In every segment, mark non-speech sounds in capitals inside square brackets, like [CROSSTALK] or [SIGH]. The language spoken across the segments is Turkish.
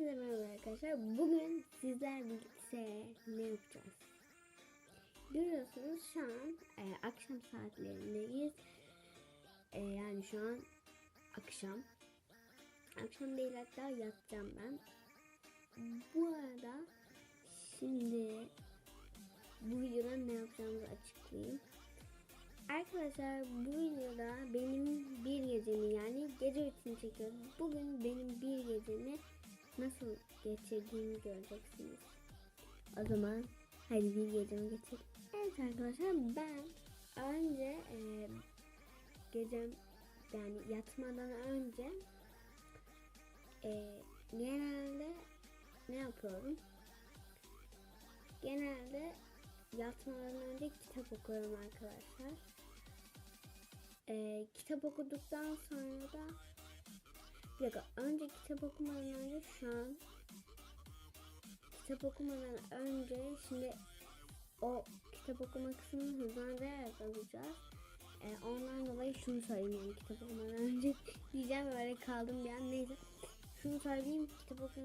Herkese merhaba arkadaşlar. Bugün sizler birlikte ne yapacağız? Görüyorsunuz şu an e, akşam saatlerindeyiz. E, yani şu an akşam. Akşam değil hatta yatacağım ben. Bu arada şimdi bu videoda ne yapacağımızı açıklayayım. Arkadaşlar bu videoda benim bir gecemi yani gece rutini çekiyorum. Bugün benim bir gecemi nasıl geçirdiğimi göreceksiniz. O zaman hadi bir gecemi geçelim. Evet arkadaşlar ben önce e, gecem yani yatmadan önce e, genelde ne yapıyorum? Genelde yatmadan önce kitap okuyorum arkadaşlar. Ee, kitap okuduktan sonra da bir dakika önce kitap okumadan önce şu an kitap okumadan önce şimdi o kitap okuma kısmını hızlandırarak alacağız. Ee, ondan dolayı şunu söyleyeyim yani kitap okumadan [LAUGHS] önce diyeceğim böyle kaldım bir an neyse. Şunu söyleyeyim kitap, oku,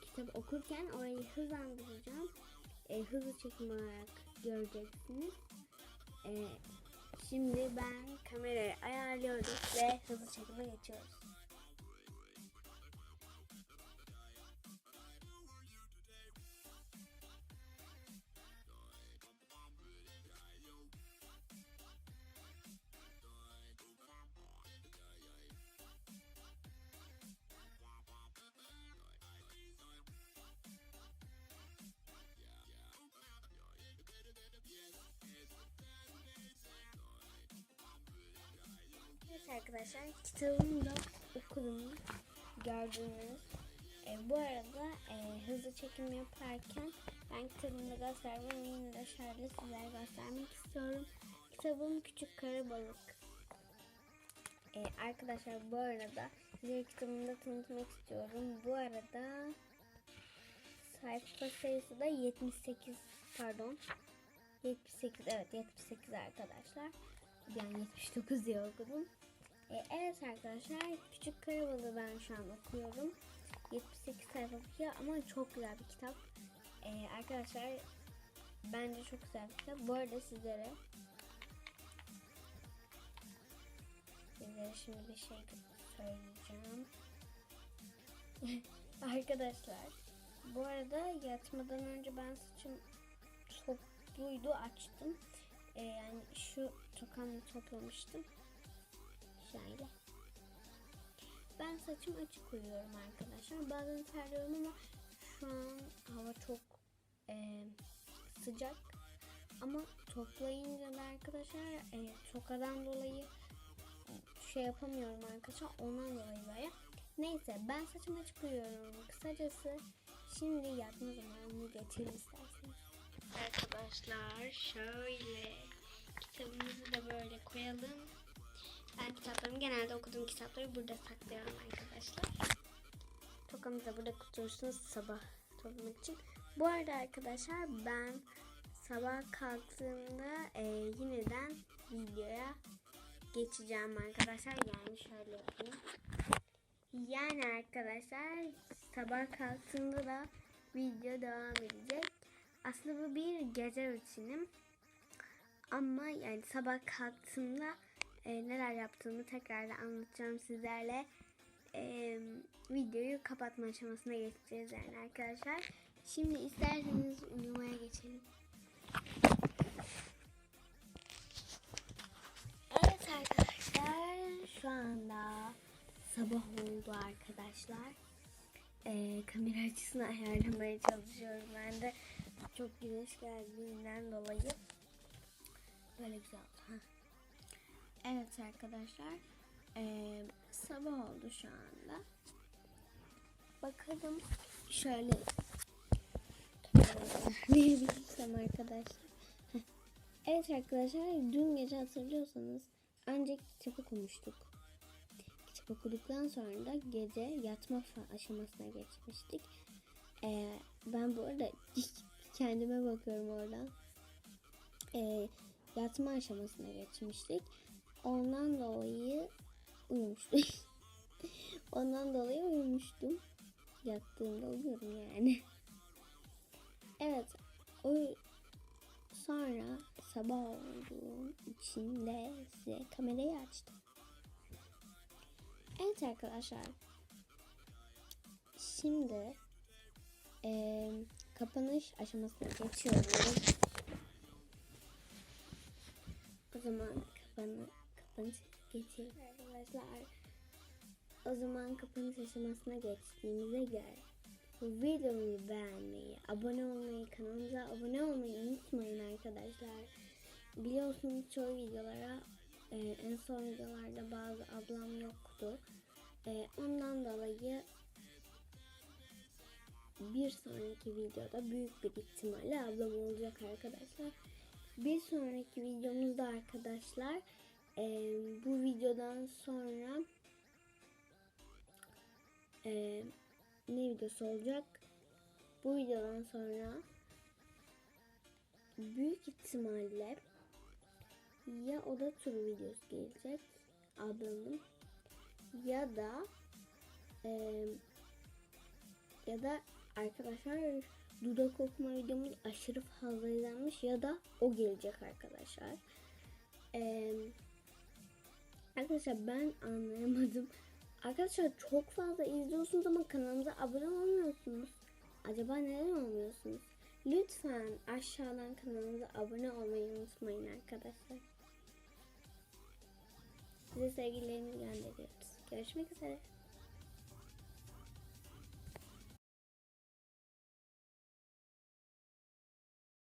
kitap okurken orayı hızlandıracağım. Ee, hızlı çekim olarak göreceksiniz. Ee, şimdi ben kamerayı ayarlıyoruz ve hızlı çekime geçiyoruz. Arkadaşlar kitabımı da okudum gördüğünüz. E, bu arada e, hızlı çekim yaparken ben kitabımı da göstermem yine de şöyle sizlere göstermek istiyorum. Kitabım Küçük Kara Balık. E, arkadaşlar bu arada size kitabımı da tanıtmak istiyorum. Bu arada sayfa sayısı da 78 pardon 78 evet 78 arkadaşlar. Yani 79 diye okudum. E, evet arkadaşlar Küçük Karabalı ben şu an okuyorum. 78 sayfa bitiyor ama çok güzel bir kitap. E, arkadaşlar bence çok güzel bir kitap. Bu arada sizlere sizlere şimdi bir şey söyleyeceğim. [LAUGHS] arkadaşlar bu arada yatmadan önce ben saçım topluydu açtım. Ee, yani şu tokamla toplamıştım. Şöyle. Ben saçım açık uyuyorum arkadaşlar. Bazen terliyorum ama şu an hava çok e, sıcak. Ama toplayınca da arkadaşlar e, tokadan dolayı şey yapamıyorum arkadaşlar. Ondan dolayı böyle. Neyse ben saçım açık uyuyorum. Kısacası şimdi yatma zamanını geçelim isterseniz. Arkadaşlar şöyle kitabımızı da böyle koyalım. Genelde okuduğum kitapları burada saklıyorum arkadaşlar. Tokamızı da burada kutursunuz sabah toplamak için. Bu arada arkadaşlar ben sabah kalktığımda e, yeniden videoya geçeceğim arkadaşlar. Yani şöyle yapayım. Yani arkadaşlar sabah kalktığımda da video devam edecek. Aslında bu bir gece rutinim. Ama yani sabah kalktığımda e, neler yaptığımı tekrar da anlatacağım sizlerle. E, videoyu kapatma aşamasına geçeceğiz yani arkadaşlar. Şimdi isterseniz uyumaya geçelim. Evet arkadaşlar şu anda sabah oldu arkadaşlar. E, kamera açısını ayarlamaya çalışıyorum ben de çok güneş geldiğinden dolayı böyle güzel oldu. Evet arkadaşlar ee, sabah oldu şu anda. Bakalım şöyle ne bilirsem arkadaşlar. Evet arkadaşlar dün gece hatırlıyorsanız ancak kitap okumuştuk. Kitap okuduktan sonra da gece yatma aşamasına geçmiştik. Ee, ben bu arada [LAUGHS] kendime bakıyorum oradan. Ee, yatma aşamasına geçmiştik. Ondan dolayı uyumuştum. [LAUGHS] Ondan dolayı uyumuştum. yattığımda uyuyorum yani. evet. O sonra sabah olduğum için de size kamerayı açtım. Evet arkadaşlar. Şimdi eee, kapanış aşamasına geçiyoruz. O zaman kapanı, kapanış geçelim arkadaşlar. O zaman kapanış aşamasına geçtiğimize göre videomu beğenmeyi, abone olmayı, kanalımıza abone olmayı unutmayın arkadaşlar. Biliyorsunuz çoğu videolara e, en son videolarda bazı ablam yoktu. E, ondan dolayı bir sonraki videoda büyük bir ihtimalle ablam olacak arkadaşlar. Bir sonraki videomuzda arkadaşlar e, bu videodan sonra e, ne videosu olacak? Bu videodan sonra büyük ihtimalle ya oda turu videosu gelecek ablamın ya da e, ya da arkadaşlar dudak okuma videomuz aşırı fazla izlenmiş ya da o gelecek arkadaşlar. Ee, arkadaşlar ben anlayamadım. Arkadaşlar çok fazla izliyorsunuz ama kanalımıza abone olmuyorsunuz. Acaba neden olmuyorsunuz? Lütfen aşağıdan kanalımıza abone olmayı unutmayın arkadaşlar. Size sevgilerimi gönderiyoruz. Görüşmek üzere.